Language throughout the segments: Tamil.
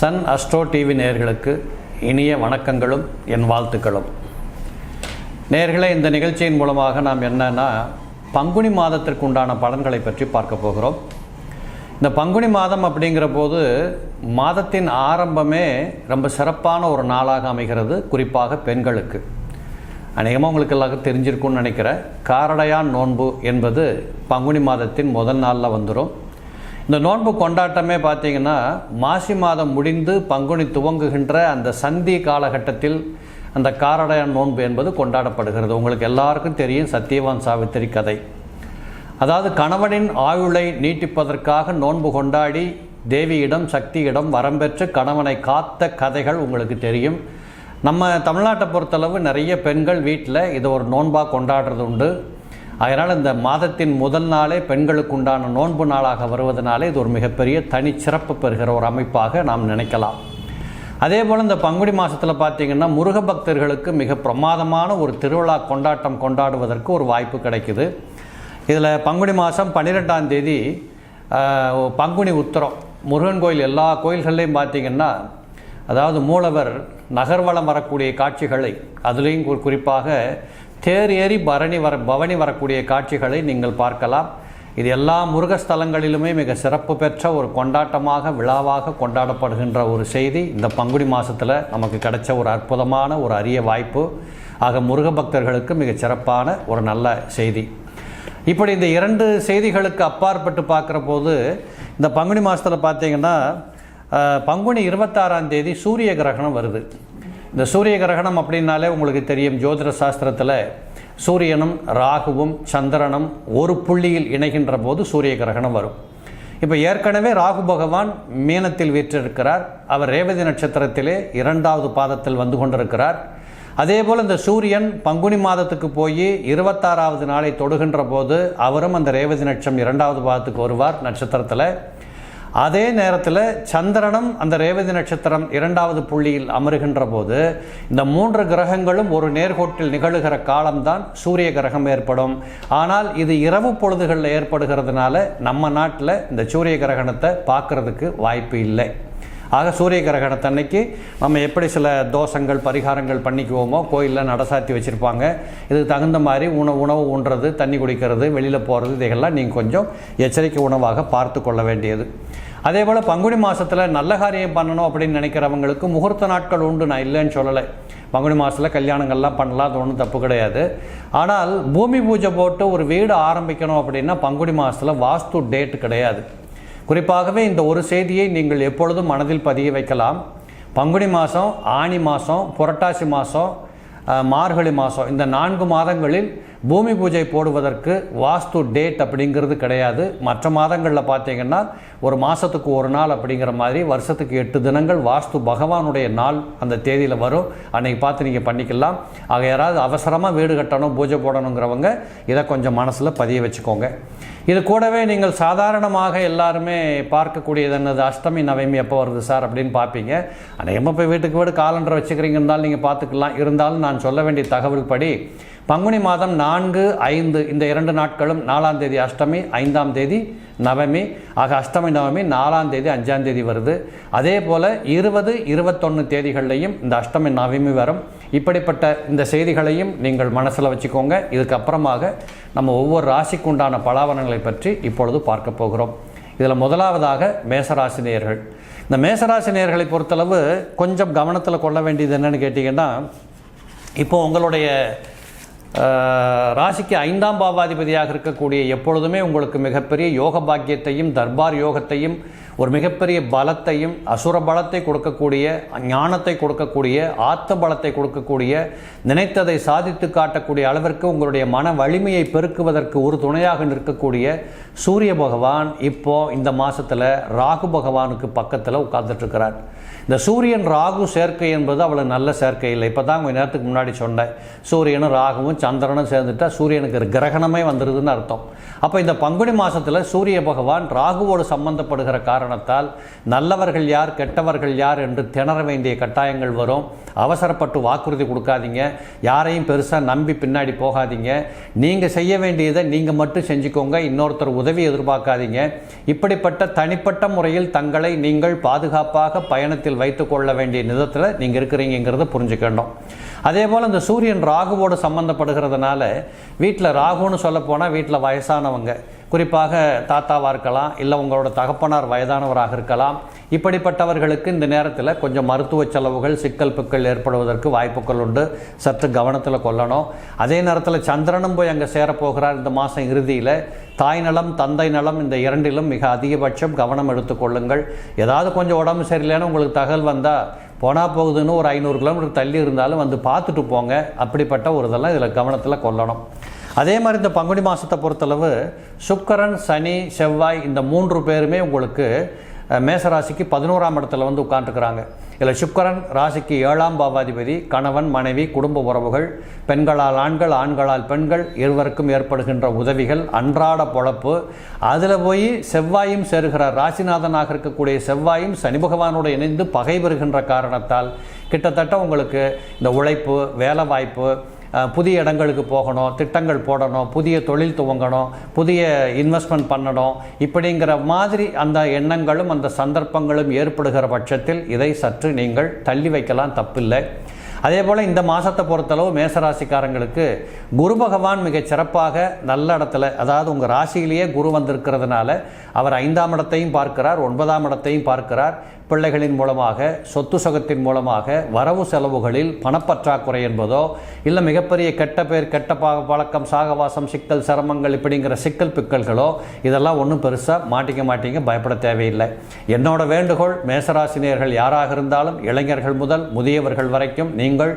சன் அஸ்ட்ரோ டிவி நேர்களுக்கு இனிய வணக்கங்களும் என் வாழ்த்துக்களும். நேர்களை இந்த நிகழ்ச்சியின் மூலமாக நாம் என்னன்னா பங்குனி மாதத்திற்கு உண்டான பலன்களை பற்றி பார்க்க போகிறோம். இந்த பங்குனி மாதம் அப்படிங்கிற போது மாதத்தின் ஆரம்பமே ரொம்ப சிறப்பான ஒரு நாளாக அமைகிறது குறிப்பாக பெண்களுக்கு. அநேகமாக உங்களுக்கு எல்லாருக்கும் தெரிஞ்சிருக்கும்னு நினைக்கிறேன். காரடையான் நோன்பு என்பது பங்குனி மாதத்தின் முதல் நாளில் வந்துடும் இந்த நோன்பு கொண்டாட்டமே பார்த்தீங்கன்னா மாசி மாதம் முடிந்து பங்குனி துவங்குகின்ற அந்த சந்தி காலகட்டத்தில் அந்த காரடையான் நோன்பு என்பது கொண்டாடப்படுகிறது. உங்களுக்கு எல்லாருக்கும் தெரியும் சத்தியவான் சாவித்திரி கதை. அதாவது கணவனின் ஆயுளை நீட்டிப்பதற்காக நோன்பு கொண்டாடி தேவியிடம் சக்தியிடம் வரம்பெற்று கணவனை காத்த கதைகள் உங்களுக்கு தெரியும். நம்ம தமிழ்நாட்டை பொறுத்தளவு நிறைய பெண்கள் வீட்டில் இதை ஒரு நோன்பாக கொண்டாடுறது உண்டு. அதனால் இந்த மாதத்தின் முதல் நாளே பெண்களுக்கு உண்டான நோன்பு நாளாக வருவதனாலே இது ஒரு மிகப்பெரிய தனிச்சிறப்பு பெறுகிற ஒரு அமைப்பாக நாம் நினைக்கலாம். அதே போல் இந்த பங்குனி மாதத்தில் பார்த்தீங்கன்னா முருக பக்தர்களுக்கு மிக பிரமாதமான ஒரு திருவிழா கொண்டாட்டம் கொண்டாடுவதற்கு ஒரு வாய்ப்பு கிடைக்குது. இதில் பங்குனி மாதம் பன்னிரெண்டாம் தேதி பங்குனி உத்தரம். முருகன் கோயில் எல்லா கோயில்கள்லையும் பார்த்தீங்கன்னா அதாவது மூலவர் நகர்வலம் வரக்கூடிய காட்சிகளை அதுலேயும் குறிப்பாக தேர் ஏறி பரணி வர பவனி வரக்கூடிய காட்சிகளை நீங்கள் பார்க்கலாம். இது எல்லா முருகஸ்தலங்களிலுமே மிக சிறப்பு பெற்ற ஒரு கொண்டாட்டமாக விழாவாக கொண்டாடப்படுகின்ற ஒரு செய்தி. இந்த பங்குனி மாதத்தில் நமக்கு கிடைச்ச ஒரு அற்புதமான ஒரு அரிய வாய்ப்பு. ஆக முருக பக்தர்களுக்கு மிக சிறப்பான ஒரு நல்ல செய்தி. இப்படி இந்த இரண்டு செய்திகளுக்கு அப்பாற்பட்டு பார்க்குற போது இந்த பங்குனி மாதத்தில் பார்த்தீங்கன்னா பங்குனி இருபத்தாறாம் தேதி சூரிய கிரகணம் வருது. இந்த சூரிய கிரகணம் அப்படின்னாலே உங்களுக்கு தெரியும் ஜோதிட சாஸ்திரத்தில் சூரியனும் ராகுவும் சந்திரனும் ஒரு புள்ளியில் இணைகின்ற போது சூரிய கிரகணம் வரும். இப்போ ஏற்கனவே ராகு பகவான் மீனத்தில் வீற்றிருக்கிறார். அவர் ரேவதி நட்சத்திரத்திலே இரண்டாவது பாதத்தில் வந்து கொண்டிருக்கிறார். அதே போல் இந்த சூரியன் பங்குனி மாதத்துக்கு போய் இருபத்தாறாவது நாளை தொடுகின்ற போது அவரும் அந்த ரேவதி நட்சம் இரண்டாவது பாதத்துக்கு வருவார் நட்சத்திரத்தில். அதே நேரத்தில் சந்திரனும் அந்த ரேவதி நட்சத்திரம் இரண்டாவது புள்ளியில் அமருகின்ற போது இந்த மூன்று கிரகங்களும் ஒரு நேர்கோட்டில் நிகழுகிற காலம்தான் சூரிய கிரகம் ஏற்படும். ஆனால் இது இரவு பொழுதுகளில் ஏற்படுகிறதுனால நம்ம நாட்டில் இந்த சூரிய கிரகணத்தை பார்க்கறதுக்கு வாய்ப்பு இல்லை. ஆக சூரிய கிரகணத்தன்னைக்கு நம்ம எப்படி சில தோஷங்கள் பரிகாரங்கள் பண்ணிக்குவோமோ கோயிலில் நடசாத்தி வச்சுருப்பாங்க. இதுக்கு தகுந்த மாதிரி உணவு உணவு உண்றது தண்ணி குடிக்கிறது வெளியில் போகிறது இதையெல்லாம் நீங்கள் கொஞ்சம் எச்சரிக்கை உணவாக பார்த்து கொள்ள வேண்டியது. அதே போல் பங்குனி மாதத்தில் நல்ல காரியம் பண்ணணும் அப்படின்னு நினைக்கிறவங்களுக்கு முகூர்த்த நாட்கள் உண்டு. நான் இல்லைன்னு சொல்லலை. பங்குனி மாதத்தில் கல்யாணங்கள்லாம் பண்ணலாம் அது ஒன்றும் தப்பு கிடையாது. ஆனால் பூமி பூஜை போட்டு ஒரு வீடு ஆரம்பிக்கணும் அப்படின்னா பங்குனி மாதத்தில் வாஸ்து டேட் கிடையாது. குறிப்பாகவே இந்த ஒரு செய்தியை நீங்கள் எப்பொழுதும் மனதில் பதிய வைக்கலாம். பங்குனி மாதம் ஆனி மாதம் புரட்டாசி மாதம் மார்கழி மாதம் இந்த நான்கு மாதங்களில் பூமி பூஜை போடுவதற்கு வாஸ்து டேட் அப்படிங்கிறது கிடையாது. மற்ற மாதங்களில் பார்த்தீங்கன்னா ஒரு மாதத்துக்கு ஒரு நாள் அப்படிங்கிற மாதிரி வருஷத்துக்கு எட்டு தினங்கள் வாஸ்து பகவானுடைய நாள் அந்த தேதியில் வரும். அன்றைக்கி பார்த்து நீங்கள் பண்ணிக்கலாம். ஆக யாராவது அவசரமாக வீடு கட்டணும் பூஜை போடணுங்கிறவங்க இதை கொஞ்சம் மனசில் பதிய வச்சுக்கோங்க. இது கூடவே நீங்கள் சாதாரணமாக எல்லாருமே பார்க்கக்கூடியது என்னது? அஷ்டமி நவமி எப்போ வருது சார் அப்படின்னு பார்ப்பீங்க. அநேகமாக இப்போ வீட்டுக்கு வீடு காலண்டர் வச்சுக்கிறீங்க இருந்தாலும் நீங்கள் பார்த்துக்கலாம். இருந்தாலும் நான் சொல்ல வேண்டிய தகவல் படி பங்குனி மாதம் நான்கு ஐந்து இந்த இரண்டு நாட்களும் நாலாம் தேதி அஷ்டமி ஐந்தாம் தேதி நவமி ஆக அஷ்டமி நவமி நாலாம் தேதி அஞ்சாம் தேதி வருது. அதே போல் இருபது இருபத்தொன்று தேதிகள்லையும் இந்த அஷ்டமி நவமி வரும். இப்படிப்பட்ட இந்த செய்திகளையும் நீங்கள் மனசில் வச்சுக்கோங்க. இதுக்கப்புறமாக நம்ம ஒவ்வொரு ராசிக்கு உண்டான பலாவனங்களை பற்றி இப்பொழுது பார்க்க போகிறோம். இதில் முதலாவதாக மேசராசினியர்கள் இந்த மேசராசினியர்களை பொறுத்தளவு கொஞ்சம் கவனத்தில் கொள்ள வேண்டியது என்னென்னு கேட்டிங்கன்னா இப்போ உங்களுடைய ராசிக்கு ஐந்தாம் பாவாதிபதியாக இருக்கக்கூடிய எப்பொழுதுமே உங்களுக்கு மிகப்பெரிய யோக பாக்கியத்தையும் தர்பார் யோகத்தையும் ஒரு மிகப்பெரிய பலத்தையும் அசுர பலத்தை கொடுக்கக்கூடிய ஞானத்தை கொடுக்கக்கூடிய ஆத்த பலத்தை கொடுக்கக்கூடிய நினைத்ததை சாதித்து காட்டக்கூடிய அளவிற்கு உங்களுடைய மன வலிமையை பெருக்குவதற்கு ஒரு துணையாக நிற்கக்கூடிய சூரிய பகவான் இப்போ இந்த மாதத்தில் ராகு பகவானுக்கு பக்கத்தில் உட்கார்ந்துட்டு இருக்கிறார். இந்த சூரியன் ராகு சேர்க்கை என்பது அவ்வளோ நல்ல சேர்க்கை இல்லை. இப்போ தான் கொஞ்ச நேரத்துக்கு முன்னாடி சொன்னேன். சூரியனும் ராகுவும் சந்திரனும் சேர்ந்துட்டால் சூரியனுக்கு கிரகணமே வந்துடுதுன்னு அர்த்தம். அப்போ இந்த பங்குனி மாதத்தில் சூரிய பகவான் ராகுவோடு சம்பந்தப்படுகிற காரணத்தால் நல்லவர்கள் யார் கெட்டவர்கள் யார் என்று திணற வேண்டிய கட்டாயங்கள் வரும். அவசரப்பட்டு வாக்குறுதி கொடுக்காதீங்க. யாரையும் பெருசாக நம்பி பின்னாடி போகாதீங்க. நீங்கள் செய்ய வேண்டியதை நீங்கள் மட்டும் செஞ்சுக்கோங்க. இன்னொருத்தர் உதவி எதிர்பார்க்காதீங்க. இப்படிப்பட்ட தனிப்பட்ட முறையில் தங்களை நீங்கள் பாதுகாப்பாக பயணத்தில் வைத்துக்கொள்ள வேண்டிய நிதத்தில் நீங்கள் இருக்கிறீங்கிறத புரிஞ்சுக்கணும். அதே போல் இந்த சூரியன் ராகுவோடு சம்மந்தப்படுகிறதுனால வீட்டில் ராகுன்னு சொல்லப்போனால் வீட்டில் வயசானவங்க குறிப்பாக தாத்தாவாக இருக்கலாம் இல்லை உங்களோட தகப்பனார் வயதானவராக இருக்கலாம் இப்படிப்பட்டவர்களுக்கு இந்த நேரத்தில் கொஞ்சம் மருத்துவ செலவுகள் சிக்கல் பிக்கல் ஏற்படுவதற்கு வாய்ப்புகள் உண்டு. சற்று கவனத்தில் கொள்ளணும். அதே நேரத்தில் சந்திரனும் போய் அங்கே சேரப்போகிறார் இந்த மாதம் இறுதியில். தாய் நலம் தந்தை நலம் இந்த இரண்டிலும் மிக அதிகபட்சம் கவனம் எடுத்துக்கொள்ளுங்கள் ஏதாவது கொஞ்சம் உடம்பு சரியில்லைன்னு உங்களுக்கு தகவல் வந்தால் போனால் போகுதுன்னு ஒரு ஐநூறு கிலோமீட்டர் தள்ளி இருந்தாலும் வந்து பார்த்துட்டு போங்க. அப்படிப்பட்ட ஒரு இதெல்லாம் இதில் கவனத்தில் கொள்ளணும். அதே மாதிரி இந்த பங்குனி மாதத்தை பொறுத்தளவு சுக்கரன் சனி செவ்வாய் இந்த மூன்று பேருமே உங்களுக்கு மேசராசிக்கு பதினோராம் இடத்துல வந்து உட்காந்துருக்குறாங்க இதில் சுக்கரன் ராசிக்கு ஏழாம் பாவாதிபதி கணவன் மனைவி குடும்ப உறவுகள் பெண்களால் ஆண்கள் ஆண்களால் பெண்கள் இருவருக்கும் ஏற்படுகின்ற உதவிகள் அன்றாட பொழப்பு. அதில் போய் செவ்வாயும் சேருகிறார். ராசிநாதனாக இருக்கக்கூடிய செவ்வாயும் சனி பகவானோடு இணைந்து பகை பெறுகின்ற காரணத்தால் கிட்டத்தட்ட உங்களுக்கு இந்த உழைப்பு வேலை வாய்ப்பு புதிய இடங்களுக்கு போகணும் திட்டங்கள் போடணும் புதிய தொழில் துவங்கணும் புதிய இன்வெஸ்ட்மெண்ட் பண்ணணும். இப்படிங்கிற மாதிரி அந்த எண்ணங்களும் அந்த சந்தர்ப்பங்களும் ஏற்படுகிற பட்சத்தில் இதை சற்று நீங்கள் தள்ளி வைக்கலாம் தப்பில்லை. அதே போல் இந்த மாதத்தை பொறுத்தளவு மேசராசிக்காரங்களுக்கு குரு பகவான் மிக சிறப்பாக நல்ல இடத்துல அதாவது உங்கள் ராசியிலேயே குரு வந்திருக்கிறதுனால அவர் ஐந்தாம் இடத்தையும் பார்க்கிறார் ஒன்பதாம் இடத்தையும் பார்க்கிறார். பிள்ளைகளின் மூலமாக சொத்து சுகத்தின் மூலமாக வரவு செலவுகளில் பணப்பற்றாக்குறை என்பதோ இல்லை மிகப்பெரிய கெட்ட பேர் கெட்ட பா பழக்கம் சாகவாசம் சிக்கல் சிரமங்கள் இப்படிங்கிற சிக்கல் பிக்கல்களோ இதெல்லாம் ஒன்றும் பெருசாக மாட்டிக்க மாட்டிங்க பயப்பட தேவையில்லை. என்னோட வேண்டுகோள் மேசராசினியர்கள் யாராக இருந்தாலும் இளைஞர்கள் முதல் முதியவர்கள் வரைக்கும் நீங்கள்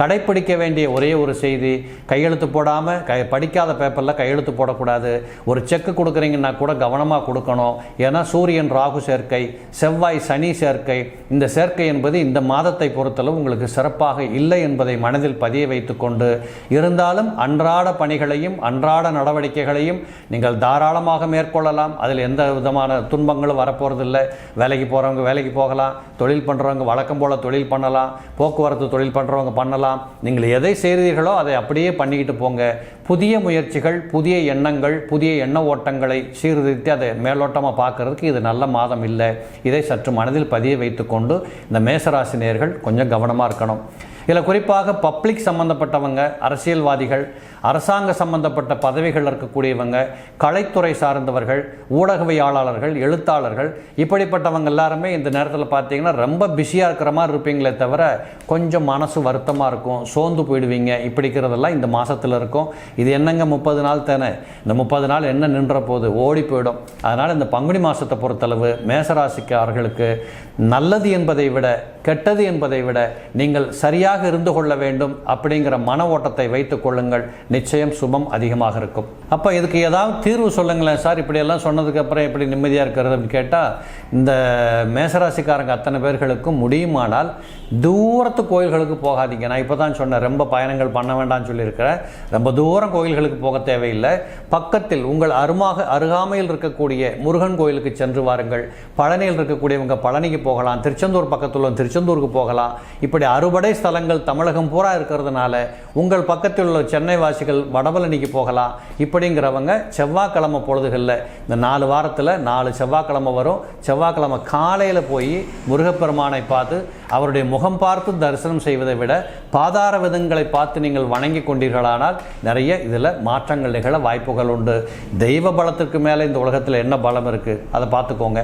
கடைப்பிடிக்க வேண்டிய ஒரே ஒரு செய்தி கையெழுத்து போடாமல் கை படிக்காத பேப்பரில் கையெழுத்து போடக்கூடாது. ஒரு செக்கு கொடுக்குறீங்கன்னா கூட கவனமாக கொடுக்கணும். ஏன்னா சூரியன் ராகு சேர்க்கை செவ்வாய் சனி சேர்க்கை இந்த சேர்க்கை என்பது இந்த மாதத்தை பொறுத்தளவு உங்களுக்கு சிறப்பாக இல்லை என்பதை மனதில் பதிய வைத்துக்கொண்டு இருந்தாலும் அன்றாட பணிகளையும் அன்றாட நடவடிக்கைகளையும் நீங்கள் தாராளமாக மேற்கொள்ளலாம். அதில் எந்த விதமான துன்பங்களும் வரப்போகிறதில்லை வேலைக்கு போகிறவங்க வேலைக்கு போகலாம். தொழில் பண்ணுறவங்க வழக்கம் போல் தொழில் பண்ணலாம். போக்குவரத்து தொழில் பண்ணுறவங்க பண்ணலாம். நீங்கள் எதை செய்கிறீர்களோ அதை அப்படியே பண்ணிக்கிட்டு போங்க. புதிய முயற்சிகள் புதிய எண்ணங்கள் புதிய எண்ண ஓட்டங்களை சீர்திருத்தி அதை மேலோட்டமாக பார்க்கறதுக்கு இது நல்ல மாதம் இல்லை. இதை சற்று மனதில் பதிய வைத்துக்கொண்டு இந்த மேசராசினியர்கள் கொஞ்சம் கவனமாக இருக்கணும். இதில் குறிப்பாக பப்ளிக் சம்பந்தப்பட்டவங்க அரசியல்வாதிகள் அரசாங்க சம்பந்தப்பட்ட பதவிகள் இருக்கக்கூடியவங்க கலைத்துறை சார்ந்தவர்கள் ஊடகவியாளர்கள் எழுத்தாளர்கள் இப்படிப்பட்டவங்க எல்லாருமே இந்த நேரத்தில் பார்த்தீங்கன்னா ரொம்ப பிஸியாக இருக்கிற மாதிரி இருப்பீங்களே தவிர கொஞ்சம் மனசு வருத்தமாக இருக்கும். சோர்ந்து போயிடுவீங்க. இப்படிக்கிறதெல்லாம் இந்த மாதத்தில் இருக்கும். இது என்னங்க முப்பது நாள் தானே? இந்த முப்பது நாள் என்ன நின்ற போது? ஓடி போயிடும். அதனால் இந்த பங்குனி மாதத்தை பொறுத்தளவு மேசராசிக்காரர்களுக்கு நல்லது என்பதை விட கெட்டது என்பதை விட நீங்கள் சரியாக இருந்து கொள்ள வேண்டும் அப்படிங்கிற மன ஓட்டத்தை வைத்துக் கொள்ளுங்கள். நிச்சயம் சுபம் அதிகமாக இருக்கும். அப்போ இதுக்கு ஏதாவது தீர்வு சொல்லுங்களேன் சார். இப்படியெல்லாம் சொன்னதுக்கு அப்புறம் எப்படி நிம்மதியாக இருக்கிறது அப்படின்னு கேட்டால் இந்த மேசராசிக்காரங்க அத்தனை பேர்களுக்கும் முடியுமானால் தூரத்து கோயில்களுக்கு போகாதீங்க. நான் இப்போ தான் சொன்னேன் ரொம்ப பயணங்கள் பண்ண வேண்டாம்னு சொல்லியிருக்கிறேன் ரொம்ப தூரம் கோயில்களுக்கு போக தேவையில்லை. பக்கத்தில் உங்கள் அருமாக அருகாமையில் இருக்கக்கூடிய முருகன் கோயிலுக்கு சென்று வாருங்கள். பழனியில் இருக்கக்கூடியவங்க பழனிக்கு போகலாம் திருச்செந்தூர் பக்கத்தில் திருச்செந்தூருக்கு போகலாம். இப்படி அறுபடை ஸ்தலங்கள் தமிழகம் பூரா இருக்கிறதுனால உங்கள் பக்கத்தில் உள்ள சென்னை வாசிகள் வடபழனிக்கு போகலாம். இப்படிங்கிறவங்க செவ்வாய்க்கிழமை பொழுதுகளில் இந்த நாலு வாரத்தில் நாலு செவ்வாய்க்கிழமை வரும். செவ்வாய்க்கிழமை காலையில் போய் முருகப்பெருமானை பார்த்து அவருடைய முகம் பார்த்து தரிசனம் செய்வதை விட பாதார விதங்களை பார்த்து நீங்கள் வணங்கி கொண்டீர்களானால் நிறைய இதில் மாற்றங்கள் நிகழ வாய்ப்புகள் உண்டு. தெய்வ பலத்திற்கு மேலே இந்த உலகத்தில் என்ன பலம் இருக்குது அதை பார்த்துக்கோங்க.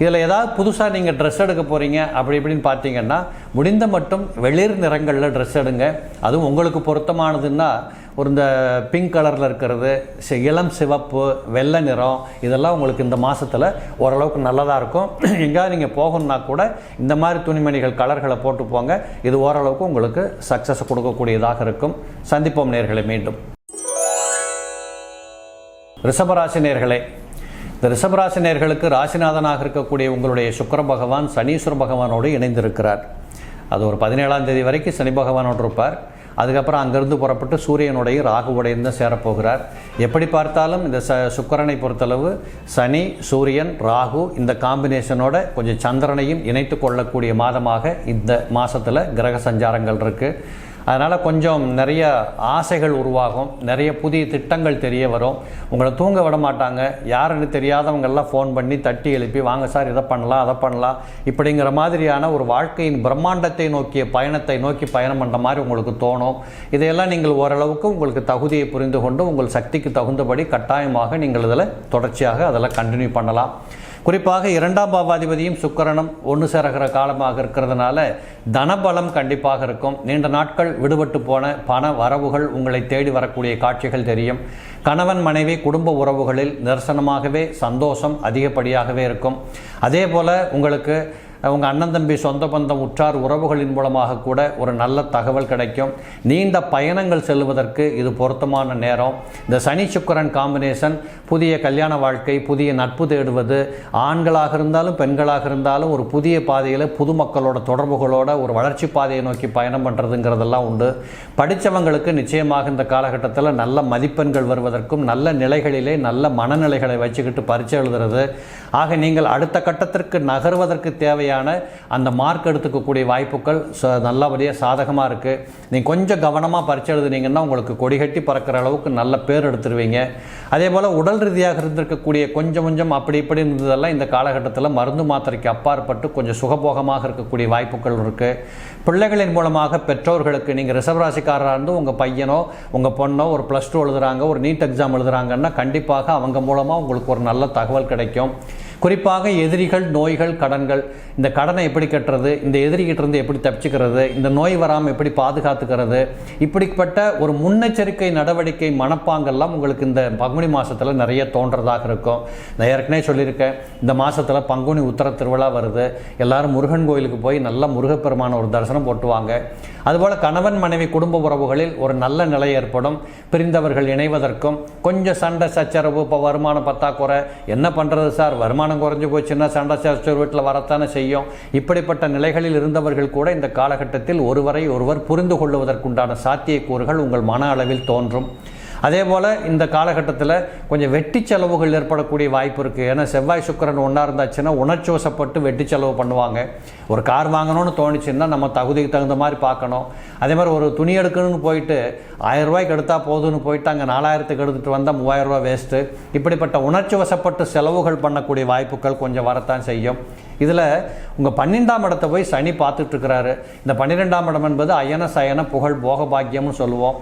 இதில் ஏதாவது புதுசாக நீங்கள் ட்ரெஸ் எடுக்க போகிறீங்க அப்படி இப்படின்னு பார்த்தீங்கன்னா முடிந்த மட்டும் வெளிர் நிறங்களில் ட்ரெஸ் எடுங்க. அதுவும் உங்களுக்கு பொருத்தமானதுன்னா ஒரு இந்த பிங்க் கலரில் இருக்கிறது இளம் சிவப்பு வெள்ளை நிறம் இதெல்லாம் உங்களுக்கு இந்த மாதத்தில் ஓரளவுக்கு நல்லதாக இருக்கும். எங்கேயாவது நீங்கள் போகணுன்னா கூட இந்த மாதிரி துணிமணிகள் கலர்களை போட்டு போங்க. இது ஓரளவுக்கு உங்களுக்கு சக்ஸஸ் கொடுக்கக்கூடியதாக இருக்கும். சந்திப்போம் நேர்களை மீண்டும். ரிஷபராசி நேர்களே இந்த ரிஷபராசி நேர்களுக்கு ராசிநாதனாக இருக்கக்கூடிய உங்களுடைய சுக்கிர பகவான் சனீஸ்வர பகவானோடு இணைந்திருக்கிறார். அது ஒரு பதினேழாம் தேதி வரைக்கும் சனி பகவானோடு இருப்பார். அதுக்கப்புறம் அங்கேருந்து புறப்பட்டு சூரியனுடைய ராகுவுடையும் தான் சேரப்போகிறார். எப்படி பார்த்தாலும் இந்த ச சுக்கரனை பொறுத்தளவு சனி சூரியன் ராகு இந்த காம்பினேஷனோட கொஞ்சம் சந்திரனையும் இணைத்து கொள்ளக்கூடிய மாதமாக இந்த மாதத்தில் கிரக சஞ்சாரங்கள் இருக்குது அதனால் கொஞ்சம் நிறைய ஆசைகள் உருவாகும். நிறைய புதிய திட்டங்கள் தெரிய வரும். உங்களை தூங்க விட மாட்டாங்க. யாருன்னு தெரியாதவங்கெல்லாம் ஃபோன் பண்ணி தட்டி எழுப்பி வாங்க சார் இதை பண்ணலாம் அதை பண்ணலாம். இப்படிங்கிற மாதிரியான ஒரு வாழ்க்கையின் பிரம்மாண்டத்தை நோக்கிய பயணத்தை நோக்கி பயணம் பண்ணுற மாதிரி உங்களுக்கு தோணும். இதையெல்லாம் நீங்கள் ஓரளவுக்கு உங்களுக்கு தகுதியை புரிந்து கொண்டு உங்கள் சக்திக்கு தகுந்தபடி கட்டாயமாக நீங்கள் இதில் தொடர்ச்சியாக அதில் கண்டினியூ பண்ணலாம். குறிப்பாக இரண்டாம் பாவாதிபதியும் சுக்கரனும் ஒன்று சேருகிற காலமாக இருக்கிறதுனால தனபலம் கண்டிப்பாக இருக்கும். நீண்ட நாட்கள் விடுபட்டு போன பண வரவுகள் உங்களை தேடி வரக்கூடிய காட்சிகள் தெரியும். கணவன் மனைவி குடும்ப உறவுகளில் நிரசனமாகவே சந்தோஷம் அதிகப்படியாகவே இருக்கும். அதே போல் உங்களுக்கு உங்கள் அண்ணன் தம்பி சொந்த பந்தம் உற்றார் உறவுகளின் மூலமாக கூட ஒரு நல்ல தகவல் கிடைக்கும். நீண்ட பயணங்கள் செல்வதற்கு இது பொருத்தமான நேரம். இந்த சனி சுக்கரன் காம்பினேஷன் புதிய கல்யாண வாழ்க்கை புதிய நட்பு தேடுவது ஆண்களாக இருந்தாலும் பெண்களாக இருந்தாலும் ஒரு புதிய பாதையில் புதுமக்களோட தொடர்புகளோட ஒரு வளர்ச்சி பாதையை நோக்கி பயணம் பண்ணுறதுங்கிறதெல்லாம் உண்டு. படித்தவங்களுக்கு நிச்சயமாக இந்த காலகட்டத்தில் நல்ல மதிப்பெண்கள் வருவதற்கும் நல்ல நிலைகளிலே நல்ல மனநிலைகளை வச்சுக்கிட்டு பரிச்சை எழுதுறது. ஆக நீங்கள் அடுத்த கட்டத்திற்கு நகர்வதற்கு தேவையான அந்த மார்க் எடுத்துக்கக்கூடிய வாய்ப்புகள் ச- நல்லபடியாக சாதகமாக இருக்குது நீங்கள் கொஞ்சம் கவனமாக பரிச்சை எழுதுனீங்கன்னா உங்களுக்கு கொடிகட்டி பறக்கிற அளவுக்கு நல்ல பேர் எடுத்துருவீங்க. அதே போல் உடல் ரீதியாக இருந்திருக்கக்கூடிய கொஞ்சம் கொஞ்சம் அப்படி இப்படி இருந்ததெல்லாம் இந்த காலகட்டத்தில் மருந்து மாத்திரைக்கு அப்பாற்பட்டு கொஞ்சம் சுகபோகமாக இருக்கக்கூடிய வாய்ப்புகள் இருக்குது பிள்ளைகளின் மூலமாக பெற்றோர்களுக்கு நீங்கள் ரிசர்வராசிக்காரராக இருந்து உங்கள் பையனோ உங்கள் பொண்ணோ ஒரு ப்ளஸ் டூ எழுதுகிறாங்க ஒரு நீட் எக்ஸாம் எழுதுறாங்கன்னா கண்டிப்பாக அவங்க மூலமாக உங்களுக்கு ஒரு நல்ல தகவல் கிடைக்கும். குறிப்பாக எதிரிகள் நோய்கள் கடன்கள். இந்த கடனை எப்படி கட்டுறது? இந்த எதிரிகிட்ட இருந்து எப்படி தப்பிச்சுக்கிறது? இந்த நோய் வராமல் எப்படி பாதுகாத்துக்கிறது? இப்படிப்பட்ட ஒரு முன்னெச்சரிக்கை நடவடிக்கை மனப்பாங்கெல்லாம் உங்களுக்கு இந்த பங்குனி மாதத்தில் நிறைய தோன்றதாக இருக்கும். நான் ஏற்கனவே சொல்லியிருக்கேன். இந்த மாதத்தில் பங்குனி உத்தர திருவிழா வருது. எல்லாரும் முருகன் கோயிலுக்கு போய் நல்ல முருகப்பெருமான ஒரு தரிசனம் போட்டுவாங்க. அதுபோல் கணவன் மனைவி குடும்ப உறவுகளில் ஒரு நல்ல நிலை ஏற்படும். பிரிந்தவர்கள் இணைவதற்கும் கொஞ்சம் சண்டை சச்சரவு இப்போ வருமானம் பத்தாக்குறை. என்ன பண்ணுறது சார்? வருமானம் குறைஞ்சு போச்சுன்னா சண்டை சச்சரவு வீட்டில் வரத்தானே செய்யும். இப்படிப்பட்ட நிலைகளில் இருந்தவர்கள் கூட இந்த காலகட்டத்தில் ஒருவரை ஒருவர் புரிந்து கொள்வதற்குண்டான சாத்தியக்கூறுகள் உங்கள் மன அளவில் தோன்றும். அதே போல் இந்த காலகட்டத்தில் கொஞ்சம் வெட்டி செலவுகள் ஏற்படக்கூடிய வாய்ப்பு இருக்குது ஏன்னா செவ்வாய் சுக்கிரன் ஒன்றா இருந்தாச்சுன்னா உணர்ச்சோசப்பட்டு வெட்டி செலவு பண்ணுவாங்க. ஒரு கார் வாங்கணும்னு தோணுச்சுன்னா நம்ம தகுதிக்கு தகுந்த மாதிரி பார்க்கணும். அதே மாதிரி ஒரு துணி எடுக்கணும்னு போயிட்டு ஆயிரம் ரூபாய்க்கு எடுத்தால் போதும்னு போயிட்டு அங்கே நாலாயிரத்துக்கு எடுத்துகிட்டு வந்தால் மூவாயிரம் வேஸ்ட்டு இப்படிப்பட்ட உணர்ச்சி வசப்பட்டு செலவுகள் பண்ணக்கூடிய வாய்ப்புகள் கொஞ்சம் வரத்தான் செய்யும். இதில் உங்கள் பன்னெண்டாம் இடத்தை போய் சனி பார்த்துட்டு இருக்கிறாரு. இந்த பன்னிரெண்டாம் இடம் என்பது அயன சயன புகழ் போக பாக்கியம்னு சொல்லுவோம்.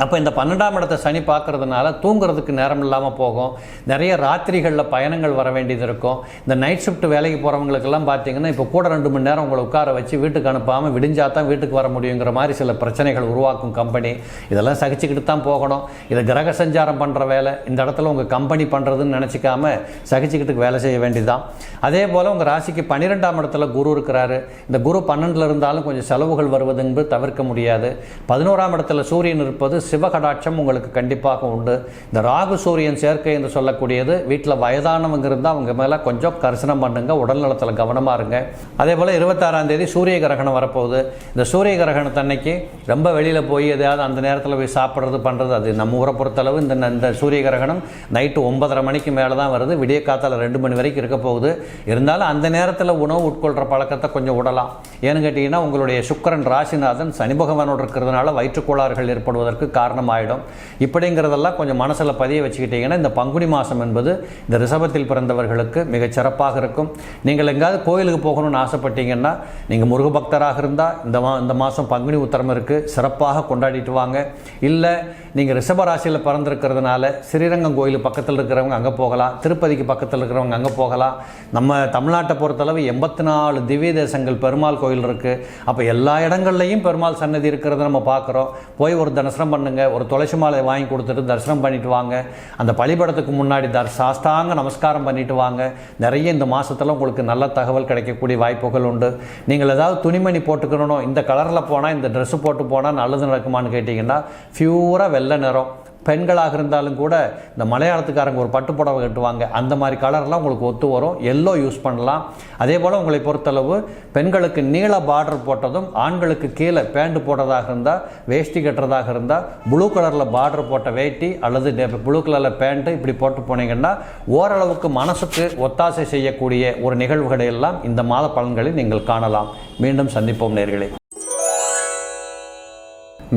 அப்போ இந்த பன்னெண்டாம் இடத்தை சனி பார்க்கறதுனால தூங்குறதுக்கு நேரம் இல்லாமல் போகும். நிறைய ராத்திரிகளில் பயணங்கள் வர வேண்டியது இருக்கும். இந்த நைட் ஷிஃப்ட் வேலைக்கு போகிறவங்களுக்கெல்லாம் பார்த்தீங்கன்னா இப்போ கூட ரெண்டு மணி நேரம் உங்களை உட்கார வச்சு வீட்டுக்கு அனுப்பாமல் விடிஞ்சா தான் வீட்டுக்கு வர முடியுங்கிற மாதிரி சில பிரச்சனைகள் உருவாக்கும் கம்பெனி இதெல்லாம் சகிச்சுக்கிட்டு தான் போகணும். இதை கிரக சஞ்சாரம் பண்ணுற வேலை. இந்த இடத்துல உங்கள் கம்பெனி பண்ணுறதுன்னு நினச்சிக்காம சகிச்சுக்கிட்டு வேலை செய்ய வேண்டியதுதான். அதே போல் உங்கள் ராசிக்கு பன்னிரெண்டாம் இடத்துல குரு இருக்கிறாரு. இந்த குரு பன்னெண்டில் இருந்தாலும் கொஞ்சம் செலவுகள் வருவது என்பது தவிர்க்க முடியாது. பதினோராம் இடத்துல சூரியன் இருப்பது சிவகடாட்சம் உங்களுக்கு கண்டிப்பாக உண்டு. இந்த ராகு சூரியன் சேர்க்கை என்று சொல்லக்கூடியது வீட்டில் வயதானவங்க இருந்தால் அவங்க மேலே கொஞ்சம் கரிசனம் பண்ணுங்க உடல் நலத்தில் கவனமாக இருங்க. அதே போல் இருபத்தாறாம் தேதி சூரிய கிரகணம் வரப்போகுது. இந்த சூரிய கிரகணத்தன்னைக்கு ரொம்ப வெளியில் போய் எதையாவது அந்த நேரத்தில் போய் சாப்பிட்றது பண்ணுறது அது நம்ம ஊரை பொறுத்தளவு இந்த இந்த சூரிய கிரகணம் நைட்டு ஒன்பதரை மணிக்கு மேலே தான் வருது. விடிய காத்தால் ரெண்டு மணி வரைக்கும் இருக்க போகுது. இருந்தாலும் அந்த நேரத்தில் உணவு உட்கொள்கிற பழக்கத்தை கொஞ்சம் விடலாம் ஏன்னு கேட்டிங்கன்னா உங்களுடைய சுக்கிரன் ராசிநாதன் சனி பகவானோடு இருக்கிறதுனால வயிற்றுக்கோளாறுகள் ஏற்படுவதற்கு காரணமாயிடும். இப்படிங்கிறதெல்லாம் கொஞ்சம் மனசில் பதிய வச்சுக்கிட்டீங்கன்னா இந்த பங்குனி மாதம் என்பது இந்த ரிசபத்தில் பிறந்தவர்களுக்கு மிகச் சிறப்பாக இருக்கும். நீங்கள் எங்காவது கோயிலுக்கு போகணும்னு ஆசைப்பட்டீங்கன்னா நீங்கள் முருக பக்தராக இருந்தால் இந்த மா இந்த மாதம் பங்குனி உத்தரம் இருக்குது சிறப்பாக கொண்டாடிட்டு வாங்க. இல்லை நீங்கள் ரிஷப ராசியில் பிறந்திருக்கிறதுனால ஸ்ரீரங்கம் கோயில் பக்கத்தில் இருக்கிறவங்க அங்கே போகலாம் திருப்பதிக்கு பக்கத்தில் இருக்கிறவங்க அங்கே போகலாம். நம்ம தமிழ்நாட்டை பொறுத்தளவு எண்பத்தி நாலு திவ்ய தேசங்கள் பெருமாள் கோயில் இருக்குது அப்போ எல்லா இடங்கள்லையும் பெருமாள் சன்னதி இருக்கிறத நம்ம பார்க்குறோம் போய் ஒரு தரிசனம் பண்ணுங்க. ஒரு துளசி மாலை வாங்கி கொடுத்துட்டு தரிசனம் பண்ணிட்டு வாங்க. அந்த பழிபடத்துக்கு முன்னாடி தர் சாஸ்தாங்க நமஸ்காரம் பண்ணிட்டு வாங்க. நிறைய இந்த மாசத்துல உங்களுக்கு நல்ல தகவல் கிடைக்கக்கூடிய வாய்ப்புகள் உண்டு. நீங்கள் ஏதாவது துணிமணி போட்டுக்கணும் இந்த கலரில் போனால் இந்த ட்ரெஸ்ஸு போட்டு போனால் நல்லது நடக்குமான்னு கேட்டிங்கன்னா ஃபியூராக வெள்ளை நிறம். பெண்களாக இருந்தாலும் கூட இந்த மலையாளத்துக்காரங்க ஒரு பட்டு புடவை கட்டுவாங்க. அந்த மாதிரி கலர்லாம் உங்களுக்கு ஒத்து வரும். எல்லோ யூஸ் பண்ணலாம். அதே போல் உங்களை பொறுத்தளவு பெண்களுக்கு நீள பார்டர் போட்டதும் ஆண்களுக்கு கீழே பேண்ட் போட்டதாக இருந்தால் வேஷ்டி கட்டுறதாக இருந்தால் ப்ளூ கலரில் பார்டர் போட்ட வேட்டி அல்லது ப்ளூ கலரில் பேண்ட்டு இப்படி போட்டு போனீங்கன்னா ஓரளவுக்கு மனசுக்கு ஒத்தாசை செய்யக்கூடிய ஒரு நிகழ்வுகளை எல்லாம் இந்த மாத பலன்களை நீங்கள் காணலாம். மீண்டும் சந்திப்போம் நேர்களே.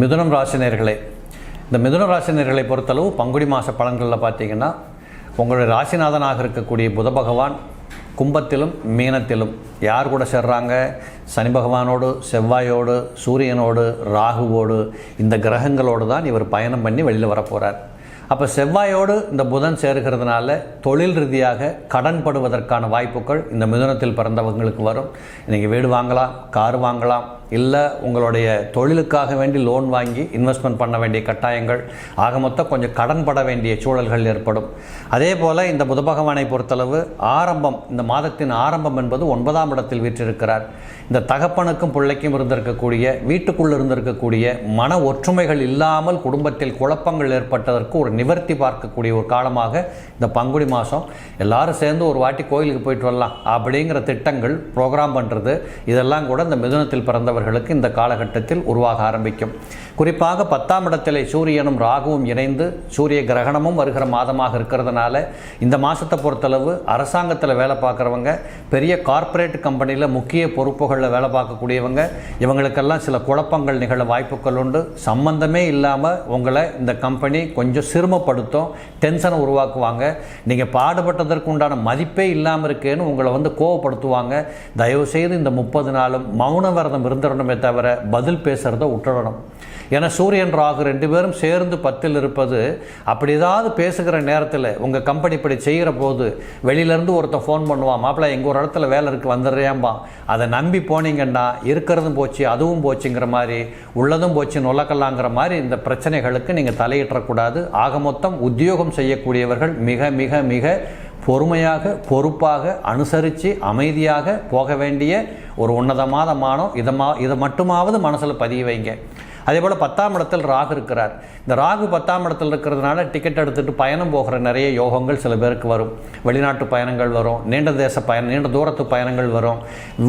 மிதுனம் ராசி நேர்களே இந்த மிதுன ராசினியர்களை பொறுத்தளவு பங்குனி மாத பலன்களில் பார்த்தீங்கன்னா உங்களுடைய ராசிநாதனாக இருக்கக்கூடிய புத பகவான் கும்பத்திலும் மீனத்திலும் யார் கூட சேர்றாங்க? சனி பகவானோடு செவ்வாயோடு சூரியனோடு ராகுவோடு இந்த கிரகங்களோடு தான் இவர் பயணம் பண்ணி வெளியில் வரப்போகிறார் அப்போ செவ்வாயோடு இந்த புதன் சேருகிறதுனால தொழில் ரீதியாக கடன் படுவதற்கான வாய்ப்புகள் இந்த மிதுனத்தில் பிறந்தவங்களுக்கு வரும். நீங்கள் வீடு வாங்கலாம் கார் வாங்கலாம் இல்லை உங்களுடைய தொழிலுக்காக வேண்டி லோன் வாங்கி இன்வெஸ்ட்மெண்ட் பண்ண வேண்டிய கட்டாயங்கள் ஆக மொத்தம் கொஞ்சம் கடன் பட வேண்டிய சூழல்கள் ஏற்படும். அதே போல் இந்த புத பகவானை பொறுத்தளவு ஆரம்பம் இந்த மாதத்தின் ஆரம்பம் என்பது ஒன்பதாம் இடத்தில் வீற்றிருக்கிறார். இந்த தகப்பனுக்கும் பிள்ளைக்கும் இருந்திருக்கக்கூடிய வீட்டுக்குள் இருந்திருக்கக்கூடிய மன ஒற்றுமைகள் இல்லாமல் குடும்பத்தில் குழப்பங்கள் ஏற்பட்டதற்கு ஒரு நிவர்த்தி பார்க்கக்கூடிய ஒரு காலமாக இந்த பங்குனி மாதம் எல்லாரும் சேர்ந்து ஒரு வாட்டி கோயிலுக்கு போயிட்டு வரலாம் அப்படிங்கிற திட்டங்கள் ப்ரோக்ராம் பண்ணுறது இதெல்லாம் கூட இந்த மிதுனத்தில் பிறந்த பிறந்தவர்களுக்கு இந்த காலகட்டத்தில் உருவாக ஆரம்பிக்கும். குறிப்பாக பத்தாம் இடத்திலே சூரியனும் ராகுவும் இணைந்து சூரிய கிரகணமும் வருகிற மாதமாக இருக்கிறதுனால இந்த மாதத்தை பொறுத்தளவு அரசாங்கத்தில் வேலை பார்க்குறவங்க பெரிய கார்ப்பரேட் கம்பெனியில் முக்கிய பொறுப்புகளில் வேலை பார்க்கக்கூடியவங்க இவங்களுக்கெல்லாம் சில குழப்பங்கள் நிகழ வாய்ப்புகள் உண்டு. சம்பந்தமே இல்லாமல் உங்களை இந்த கம்பெனி கொஞ்சம் சிரமப்படுத்தும் டென்ஷனை உருவாக்குவாங்க. நீங்கள் பாடுபட்டதற்கு உண்டான மதிப்பே இல்லாமல் இருக்கேன்னு உங்களை வந்து கோவப்படுத்துவாங்க. தயவுசெய்து இந்த முப்பது நாளும் மௌன விரதம் இருந்துடணுமே தவிர பதில் பேசுகிறத விட்டுடணும். ஏன்னா சூரியன் ராகு ரெண்டு பேரும் சேர்ந்து பத்தில் இருப்பது அப்படி ஏதாவது பேசுகிற நேரத்தில் உங்கள் கம்பெனி இப்படி செய்கிற போது வெளியிலேருந்து ஒருத்தன் ஃபோன் பண்ணுவான் மாப்பிள்ளை எங்கள் ஒரு இடத்துல வேலை இருக்குது வந்துடுறியாம்பா அதை நம்பி போனீங்கன்னா இருக்கிறதும் போச்சு அதுவும் போச்சுங்கிற மாதிரி உள்ளதும் போச்சு நுழக்கலாங்கிற மாதிரி இந்த பிரச்சனைகளுக்கு நீங்கள் தலையிடக்கூடாது. ஆக மொத்தம் உத்தியோகம் செய்யக்கூடியவர்கள் மிக மிக மிக பொறுமையாக பொறுப்பாக அனுசரித்து அமைதியாக போக வேண்டிய ஒரு உன்னதமான மானம். இதை மா இதை மட்டுமாவது மனசில் பதிய வைங்க. அதே போல் பத்தாம் இடத்தில் ராகு இருக்கிறார். இந்த ராகு பத்தாம் இடத்தில் இருக்கிறதுனால டிக்கெட் எடுத்துகிட்டு பயணம் போகிற நிறைய யோகங்கள் சில பேருக்கு வரும். வெளிநாட்டு பயணங்கள் வரும் நீண்ட தேச பயணம் நீண்ட தூரத்து பயணங்கள் வரும்.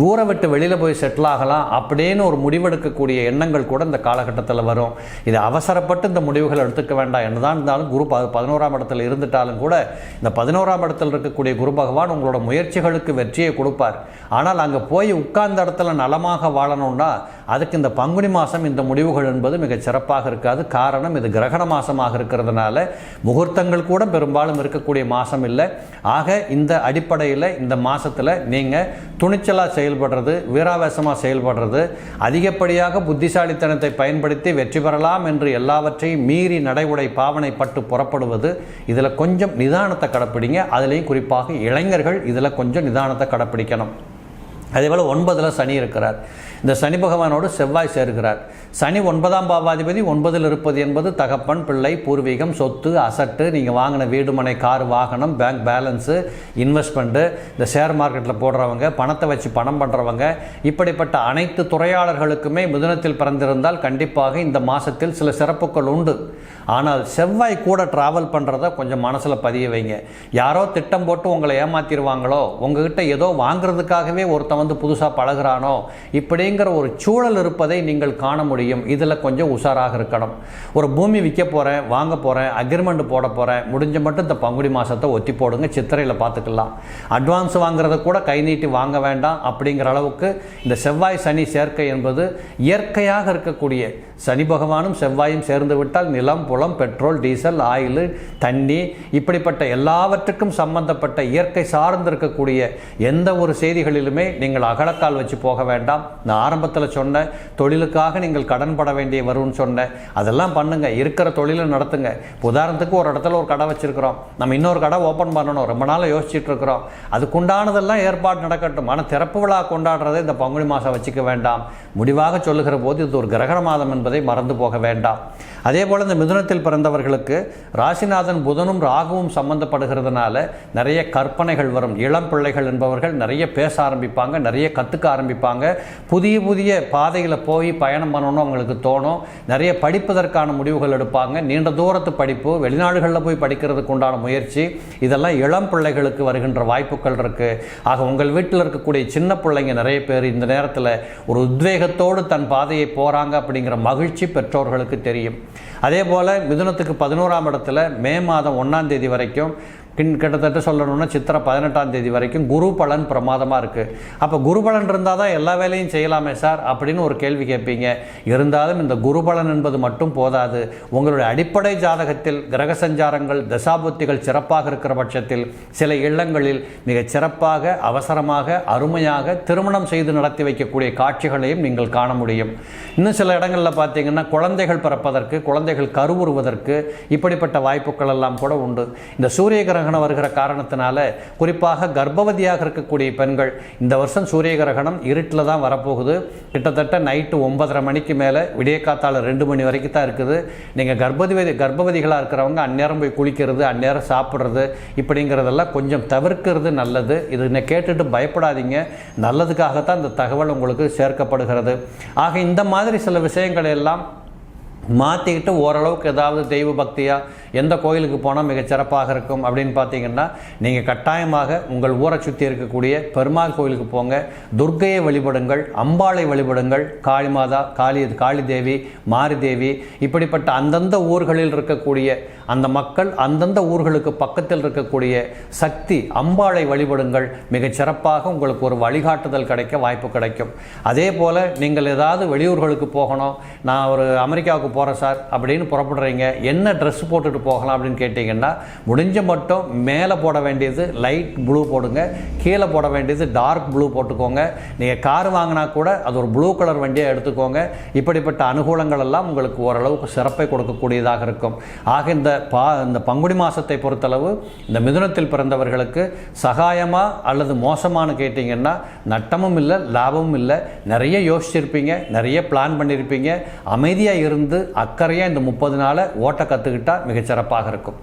ஊரை விட்டு வெளியில் போய் செட்டில் ஆகலாம் அப்படின்னு ஒரு முடிவெடுக்கக்கூடிய எண்ணங்கள் கூட இந்த காலகட்டத்தில் வரும். இது அவசரப்பட்டு இந்த முடிவுகள் எடுத்துக்க வேண்டாம் என்னதான் இருந்தாலும் குரு பதினோராம் இடத்தில் இருந்துட்டாலும் கூட இந்த பதினோராம் இடத்தில் இருக்கக்கூடிய குரு பகவான் உங்களோட முயற்சிகளுக்கு வெற்றியை கொடுப்பார். ஆனால் அங்கே போய் உட்கார்ந்த இடத்துல நலமாக வாழணும்னா அதுக்கு இந்த பங்குனி மாதம் இந்த முடிவுகள் என்பது மிக சிறப்பாக இருக்காது. காரணம் இது கிரகண மாதமாக இருக்கிறதுனால முகூர்த்தங்கள் கூட பெரும்பாலும் இருக்கக்கூடிய மாதம் இல்லை. ஆக இந்த அடிப்படையில் இந்த மாதத்தில் நீங்கள் துணிச்சலாக செயல்படுறது வீராவேசமாக செயல்படுறது அதிகப்படியாக புத்திசாலித்தனத்தை பயன்படுத்தி வெற்றி பெறலாம் என்று எல்லாவற்றையும் மீறி நடைமுறை பாவனை பட்டு புறப்படுவது இதில் கொஞ்சம் நிதானத்தை கடைப்பிடிங்க. அதுலேயும் குறிப்பாக இளைஞர்கள் இதில் கொஞ்சம் நிதானத்தை கடைப்பிடிக்கணும். அதேபோல் ஒன்பதில் சனி இருக்கிறார். இந்த சனி பகவானோடு செவ்வாய் சேர்கிறார். சனி ஒன்பதாம் பாவாதிபதி ஒன்பதில் இருப்பது என்பது தகப்பன் பிள்ளை பூர்வீகம் சொத்து அசட்டு நீங்கள் வாங்கின வீடு மனை கார் வாகனம் பேங்க் பேலன்ஸு இன்வெஸ்ட்மெண்ட்டு இந்த ஷேர் மார்க்கெட்டில் போடுறவங்க பணத்தை வச்சு பணம் பண்ணுறவங்க இப்படிப்பட்ட அனைத்து துறையாளர்களுக்குமே மிதுனத்தில் பிறந்திருந்தால் கண்டிப்பாக இந்த மாதத்தில் சில சிறப்புகள் உண்டு. ஆனால் செவ்வாய் கூட ட்ராவல் பண்ணுறத கொஞ்சம் மனசில் பதிய வைங்க. யாரோ திட்டம் போட்டு உங்களை ஏமாத்திடுவாங்களோ உங்ககிட்ட ஏதோ வாங்குறதுக்காகவே ஒருத்தன் வந்து புதுசாக பழகுறானோ இப்படிங்கிற ஒரு சூழல் இருப்பதை நீங்கள் காண முடியும். இதில் கொஞ்சம் உஷாராக இருக்கணும். ஒரு பூமி விற்க போகிறேன் வாங்க போகிறேன் அக்ரிமெண்ட் போட போகிறேன் முடிஞ்ச மட்டும் இந்த பங்குடி மாதத்தை ஒத்தி போடுங்க சித்திரையில் பார்த்துக்கலாம் அட்வான்ஸ் வாங்குறத கூட கை நீட்டி வாங்க வேண்டாம் அப்படிங்கிற அளவுக்கு இந்த செவ்வாய் சனி சேர்க்கை என்பது இயற்கையாக இருக்கக்கூடிய சனி பகவானும் செவ்வாயும் சேர்ந்து விட்டால் நிலம் புலம் பெட்ரோல் டீசல் ஆயில் தண்ணி இப்படிப்பட்ட எல்லாவற்றுக்கும் சம்பந்தப்பட்ட இயற்கை சார்ந்திருக்கக்கூடிய எந்த ஒரு செய்திகளிலுமே நீங்கள் அகலக்கால் வச்சு போக வேண்டாம். நான் ஆரம்பத்தில் சொன்ன தொழிலுக்காக நீங்கள் கடன் பட வேண்டிய வரும்னு சொன்னேன் அதெல்லாம் பண்ணுங்க இருக்கிற தொழிலை நடத்துங்க. உதாரணத்துக்கு ஒரு இடத்துல ஒரு கடை வச்சிருக்கிறோம். நம்ம இன்னொரு கடை ஓப்பன் பண்ணணும். ரொம்ப நாளாக யோசிச்சுட்டு இருக்கிறோம். அதுக்குண்டானதெல்லாம் ஏற்பாடு நடக்கட்டும். ஆனால் திறப்பு விழா கொண்டாடுறதை இந்த பங்குனி மாதம் வச்சுக்க வேண்டாம். முடிவாக சொல்லுகிற போது இது ஒரு கிரகண மாதம் என்பதை மறந்து போக வேண்டாம். அதே போல் இந்த மிதுனத்தில் பிறந்தவர்களுக்கு ராசிநாதன் புதனும் ராகுவும் சம்பந்தப்படுகிறதுனால நிறைய கற்பனைகள் வரும். இளம் பிள்ளைகள் என்பவர்கள் நிறைய பேச ஆரம்பிப்பாங்க நிறைய கற்றுக்க ஆரம்பிப்பாங்க. புதிய புதிய பாதையில் போய் பயணம் பண்ணணும் அவங்களுக்கு தோணும். நிறைய படிப்பதற்கான முடிவுகள் எடுப்பாங்க. நீண்ட தூரத்து படிப்பு வெளிநாடுகளில் போய் படிக்கிறதுக்கு உண்டான முயற்சி இதெல்லாம் இளம் பிள்ளைகளுக்கு வருகின்ற வாய்ப்புகள் இருக்கு. ஆக உங்கள் வீட்டில் இருக்கக்கூடிய சின்ன பிள்ளைங்க நிறைய பேர் இந்த நேரத்தில் ஒரு உத்வேகத்தோடு தன் பாதையை போகிறாங்க அப்படிங்கிற மகிழ்ச்சி பெற்றோர்களுக்கு தெரியும். அதே போல் மிதுனத்துக்கு பதினோராம் இடத்துல மே மாதம் ஒன்றாம் தேதி வரைக்கும் கின் கிட்டத்தட்ட சொல்லணும்னா சித்திரை பதினெட்டாம் தேதி வரைக்கும் குரு பலன் பிரமாதமாக இருக்குது அப்போ குரு பலன் இருந்தால் தான் எல்லா வேலையும் செய்யலாமே சார் அப்படின்னு ஒரு கேள்வி கேட்பீங்க. இருந்தாலும் இந்த குரு பலன் என்பது மட்டும் போதாது. உங்களுடைய அடிப்படை ஜாதகத்தில் கிரக சஞ்சாரங்கள் தசாபுத்திகள் சிறப்பாக இருக்கிற பட்சத்தில் சில இல்லங்களில் மிகச் சிறப்பாக அவசரமாக அருமையாக திருமணம் செய்து நடத்தி வைக்கக்கூடிய காட்சிகளையும் நீங்கள் காண முடியும். இன்னும் சில இடங்களில் பார்த்தீங்கன்னா குழந்தைகள் பிறப்பதற்கு குழந்தைகள் கருவுறுவதற்கு இப்படிப்பட்ட வாய்ப்புகள் எல்லாம் கூட உண்டு. இந்த சூரிய கிரகணம் வருகிற காரணத்தினால குறிப்பாக கர்ப்பவதியாக இருக்கக்கூடிய பெண்கள் இந்த வருஷம் சூரிய கிரகணம் இருட்டில் தான் வரப்போகுது. கிட்டத்தட்ட நைட்டு ஒன்பதரை மணிக்கு மேலே விடிய காத்தால் ரெண்டு மணி வரைக்கும் தான் இருக்குது. நீங்கள் கர்ப்பவதி கர்ப்பவதிகளாக இருக்கிறவங்க அந்நேரம் போய் குளிக்கிறது அந்நேரம் சாப்பிட்றது இப்படிங்கிறதெல்லாம் கொஞ்சம் தவிர்க்கிறது நல்லது. இது என்ன கேட்டுட்டு பயப்படாதீங்க. நல்லதுக்காகத்தான் இந்த தகவல் உங்களுக்கு சேர்க்கப்படுகிறது. ஆக இந்த மாதிரி சில விஷயங்கள் எல்லாம் மாற்றிக்கிட்டு ஓரளவுக்கு ஏதாவது தெய்வ பக்தியாக எந்த கோயிலுக்கு போனால் மிக சிறப்பாக இருக்கும் அப்படின்னு பார்த்தீங்கன்னா நீங்கள் கட்டாயமாக உங்கள் ஊரை சுற்றி இருக்கக்கூடிய பெருமாள் கோயிலுக்கு போங்க. துர்க்கையை வழிபடுங்கள் அம்பாளை வழிபடுங்கள் காளிமாதா காளி காளி தேவி மாரிதேவி இப்படிப்பட்ட அந்தந்த ஊர்களில் இருக்கக்கூடிய அந்த மக்கள் அந்தந்த ஊர்களுக்கு பக்கத்தில் இருக்கக்கூடிய சக்தி அம்பாளை வழிபடுங்கள். மிகச்சிறப்பாக உங்களுக்கு ஒரு வழிகாட்டுதல் கிடைக்க வாய்ப்பு கிடைக்கும். அதே போல் நீங்கள் ஏதாவது வெளியூர்களுக்கு போகணும். நான் ஒரு அமெரிக்காவுக்கு போகிறேன் சார் அப்படின்னு புறப்படுறீங்க. என்ன ட்ரெஸ் போட்டுட்டு போகலாம் அப்படின்னு கேட்டிங்கன்னா முடிஞ்ச மட்டும் மேலே போட வேண்டியது லைட் ப்ளூ போடுங்க. கீழே போட வேண்டியது டார்க் ப்ளூ போட்டுக்கோங்க. நீங்கள் கார் வாங்கினா கூட அது ஒரு ப்ளூ கலர் வண்டியாக எடுத்துக்கோங்க. இப்படிப்பட்ட அனுகூலங்கள் எல்லாம் உங்களுக்கு ஓரளவுக்கு சிறப்பை கொடுக்கக்கூடியதாக இருக்கும். ஆக இந்த பா இந்த பங்குனி மாதத்தை பொறுத்தளவு இந்த மிதுனத்தில் பிறந்தவர்களுக்கு சகாயமாக அல்லது மோசமானு கேட்டிங்கன்னா நட்டமும் இல்லை லாபமும் இல்லை. நிறைய யோசிச்சிருப்பீங்க நிறைய பிளான் பண்ணியிருப்பீங்க அமைதியாக இருந்து அக்கறையாக இந்த முப்பது நாளை ஓட்ட கற்றுக்கிட்டால் மிகச்சிறப்பாக இருக்கும்.